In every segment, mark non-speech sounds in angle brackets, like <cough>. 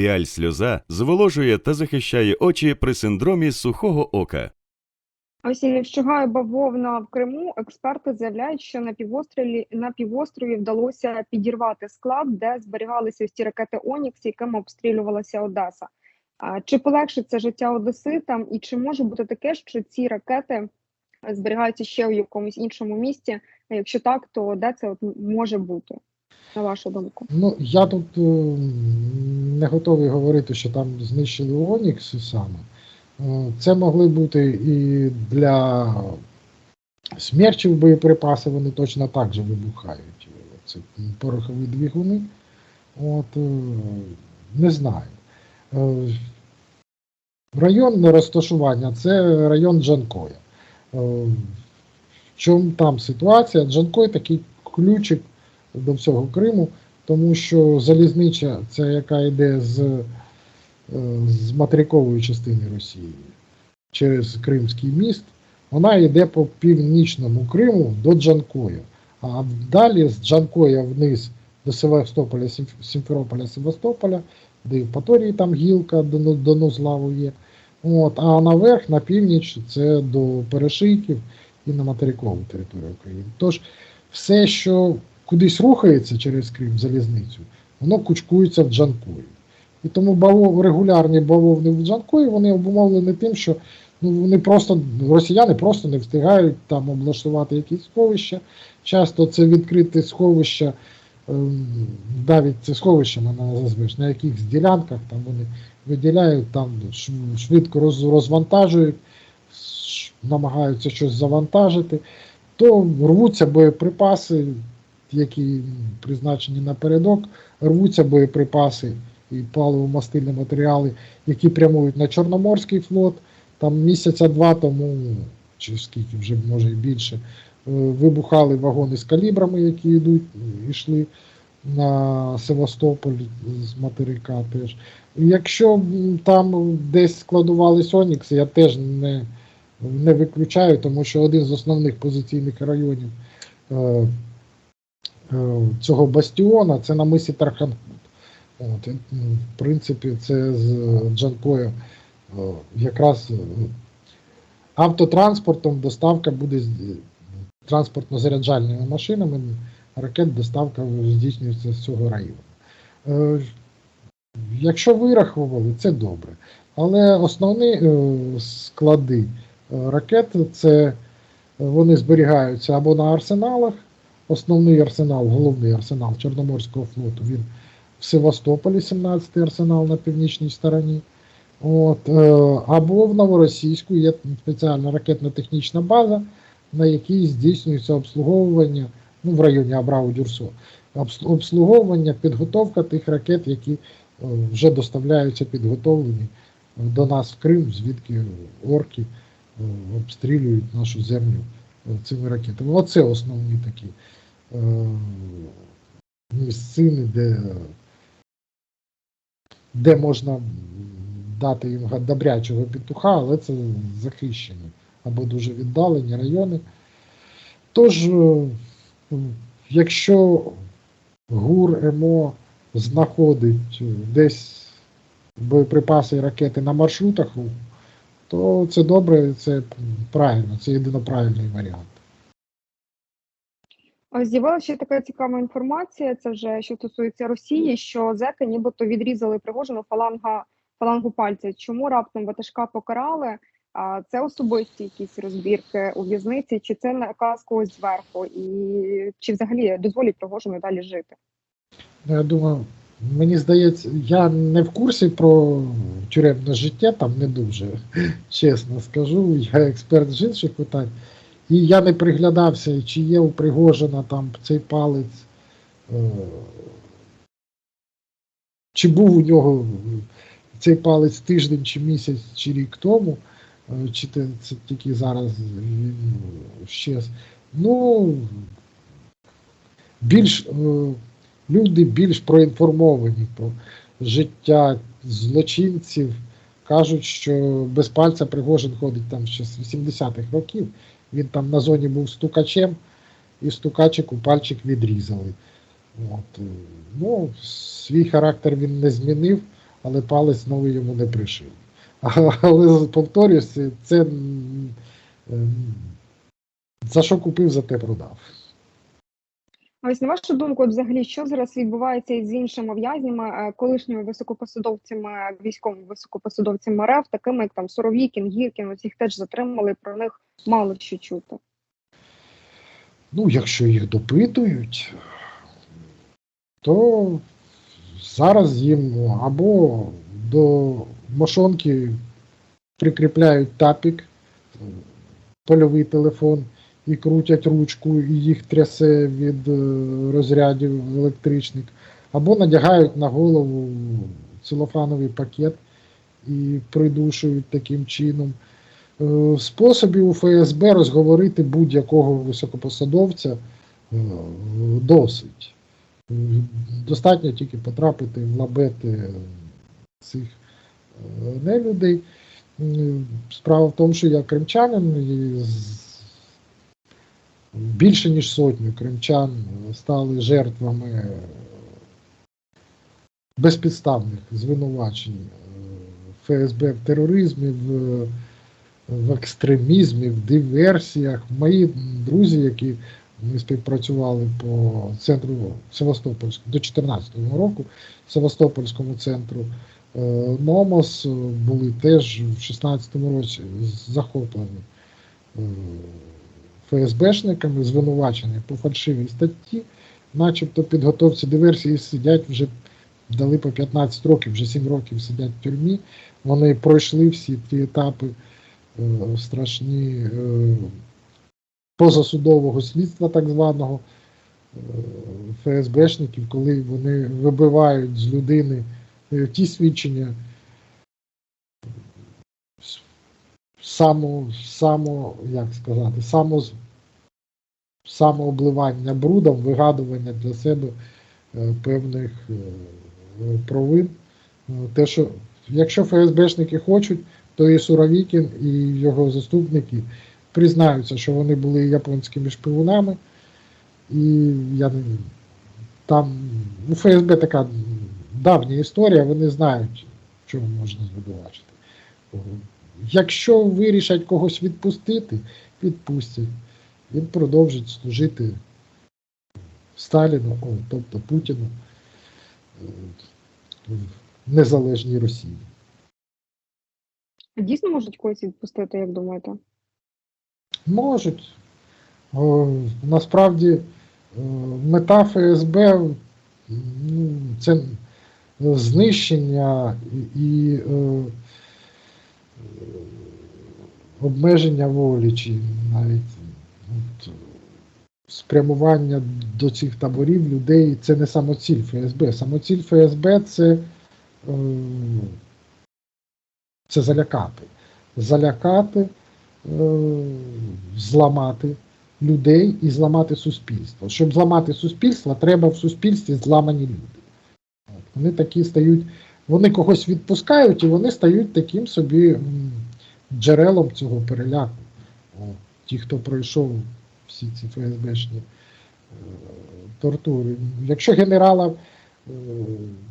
Піаль сльоза зволожує та захищає очі при синдромі сухого ока. Ось і не вщугає бавовна в Криму. Експерти заявляють, що на півострові на півострові вдалося підірвати склад, де зберігалися ось ці ракети Онікс, якими обстрілювалася Одеса. А чи полегшить це життя Одеситам, і чи може бути таке, що ці ракети зберігаються ще у якомусь іншому місті? А якщо так, то де це от може бути, на вашу думку? Ну, я тут е, не готовий говорити, що там знищили Онікс саме. Е, Це могли бути і для смерчів боєприпаси, вони точно так же вибухають. Це порохові двигуни. От, е, не знаю. Е, Районне розташування це район Джанкоя. Е, В чому там ситуація? Джанкой такий ключик до всього Криму, тому що залізнича, це яка йде з, е, з материкової частини Росії через Кримський міст, вона йде по північному Криму до Джанкоя. А далі з Джанкоя вниз до Севастополя, Сімферополя, Севастополя, де в Паторії там гілка до, до Нузлаву є. От, а наверх, на північ, це до Перешийків і на материкову територію України. Тож все, що кудись рухається через Крим залізницю, воно кучкується в Джанкої. І тому бавов, регулярні бавовни в Джанкої вони обумовлені тим, що ну, вони просто, росіяни просто не встигають там облаштувати якісь сховища. Часто це відкрите сховища, ем, навіть це сховищами назвеш, на якихось ділянках там вони виділяють, там швидко роз, розвантажують, намагаються щось завантажити, то рвуться боєприпаси, які призначені напередок, рвуться боєприпаси і паливо-мастильні матеріали, які прямують на Чорноморський флот. Там місяця два тому, чи скільки вже може і більше, е, вибухали вагони з калібрами, які йдуть, йшли на Севастополь з материка теж. Якщо там десь складувались Онікси, я теж не, не виключаю, тому що один з основних позиційних районів е, цього бастіона це на мисі Тарханкут. От, в принципі, це з Джанкою е, якраз е, автотранспортом доставка буде транспортно-заряджальними машинами, ракет доставка здійснюється з цього району. Е, Якщо вирахували, це добре. Але основні е, склади е, ракет це е, вони зберігаються або на арсеналах. Основний арсенал, головний арсенал Чорноморського флоту, він в Севастополі, 17-й арсенал на північній стороні. От, е, або в Новоросійську є спеціальна ракетно-технічна база, на якій здійснюється обслуговування ну, в районі Абрау Дюрсо. Обслуговування, підготовка тих ракет, які е, вже доставляються підготовлені до нас в Крим, звідки орки е, обстрілюють нашу землю е, цими ракетами. Оце основні такі е, місцини, де, де можна дати їм добрячого петуха, але це захищені або дуже віддалені райони. Тож, е, якщо ГУР МО знаходить е, десь боєприпаси і ракети на маршрутах то це добре, це правильно, це єдино правильний варіант. З'явилася така цікава інформація. Це вже що стосується Росії, що зеки нібито відрізали Пригожину фаланга фалангу пальця. Чому раптом ватажка покарали? А це особисті якісь розбірки у в'язниці, чи це наказ когось зверху, і чи взагалі дозволять Пригожину далі жити? Ну, Я думаю, мені здається, я не в курсі про тюремне життя, там не дуже, <laughs> чесно скажу. Я експерт з інших питань. І я не приглядався, чи є у Пригожина там цей палець, е, чи був у нього цей палець тиждень, чи місяць, чи рік тому, е, чи це, тільки зараз він щез. Ну, більш е, люди більш проінформовані про життя злочинців. Кажуть, що без пальця Пригожин ходить там ще з 80-х років. Він там на зоні був стукачем, і стукачику пальчик відрізали. От. е, Ну, свій характер він не змінив, але палець новий йому не пришив. <laughs> Але повторюсь, це за що купив, за те продав. Ось на вашу думку, взагалі, що зараз відбувається із іншими в'язнями, е, колишніми високопосадовцями, військовими високопосадовцями РФ, такими як там Суровікін, Гіркін, ось їх теж затримали, про них мало що чути. Ну, якщо їх допитують, то зараз їм або до мошонки прикріпляють тапік, польовий телефон і крутять ручку, і їх трясе від е, розрядів електричних, або надягають на голову целофановий пакет і придушують таким чином. Е, Способів у ФСБ розговорити будь-якого високопосадовця е, досить. Достатньо тільки потрапити в лабети цих нелюдей. Справа в тому, що я кримчанин, і більше ніж сотню кримчан стали жертвами безпідставних звинувачень е, ФСБ в тероризмі, в в екстремізмі, в диверсіях. Мої друзі, які ми співпрацювали по центру Севастопольському до 2014 року, Севастопольському центру е, НОМОС, е, були теж в 2016 році захоплені е, ФСБшниками, звинувачені по фальшивій статті, начебто підготовці диверсії сидять вже дали по 15 років, вже 7 років сидять в тюрмі. Вони пройшли всі ті етапи е, страшні е, позасудового слідства, так званого е, ФСБшників, коли вони вибивають з людини е, ті свідчення само, само, як сказати, само, самообливання брудом, вигадування для себе е, певних е, провин. Е, Те, що якщо ФСБшники хочуть, то і Суровікін, і його заступники признаються, що вони були японськими шпигунами, і я там у ФСБ така давня історія, вони знають, чому можна звинувачити. Якщо вирішать когось відпустити, відпустять. Він продовжить служити Сталіну, о, тобто Путіну е, в незалежній Росії. Дійсно можуть когось відпустити, як думаєте? Можуть. О, насправді е, мета ФСБ ну, це знищення і, і е, обмеження волі, чи навіть от, спрямування до цих таборів людей це не самоціль ФСБ. Самоціль ФСБ це, е, це залякати. Залякати е, зламати людей і зламати суспільство. Щоб зламати суспільство, треба в суспільстві зламані люди. Вони такі стають, вони когось відпускають і вони стають таким собі джерелом цього переляку. Ті, хто пройшов всі ці ФСБшні е, тортури. Якщо генерала е,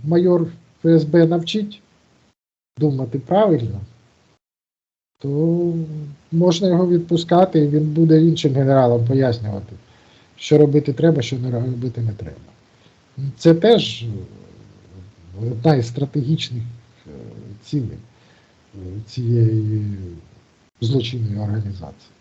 майор ФСБ навчить думати правильно, то можна його відпускати, і він буде іншим генералам пояснювати, що робити треба, що не робити не треба. Це теж одна із стратегічних е, цілей е, цієї злочинної організації.